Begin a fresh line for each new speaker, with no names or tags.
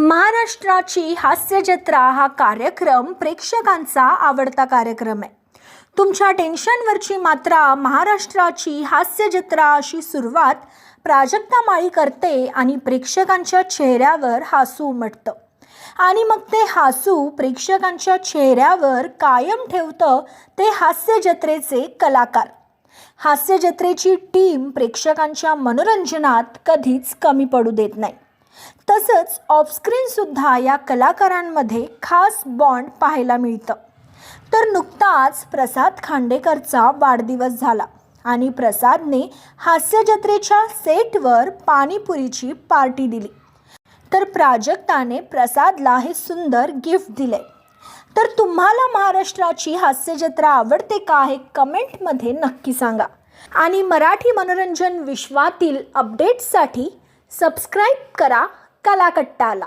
महाराष्ट्राची हास्य जत्रा हा कार्यक्रम प्रेक्षकांचा आवडता कार्यक्रम आहे. तुमच्या टेन्शनवरची मात्रा महाराष्ट्राची हास्य जत्रा अशी सुरुवात प्राजक्ता माळी करते आणि प्रेक्षकांच्या चेहऱ्यावर हासू उमटतं. आणि मग ते हासू प्रेक्षकांच्या चेहऱ्यावर कायम ठेवतं ते हास्य जत्रेचे कलाकार. हास्य जत्रेची टीम प्रेक्षकांच्या मनोरंजनात कधीच कमी पडू देत नाही. तसंच ऑफस्क्रीनसुद्धा या कलाकारांमध्ये खास बॉन्ड पाहायला मिळतं. तर नुकताच प्रसाद खांडेकरचा वाढदिवस झाला आणि प्रसादने हास्य जत्रेच्या सेटवर पाणीपुरीची पार्टी दिली. तर प्राजक्ताने प्रसादला हे सुंदर गिफ्ट दिले तर तुम्हाला महाराष्ट्राची हास्य जत्रा आवडते का हे कमेंटमध्ये नक्की सांगा. आणि मराठी मनोरंजन विश्वातील अपडेट्ससाठी सबस्क्राईब करा कलाकट्टाला.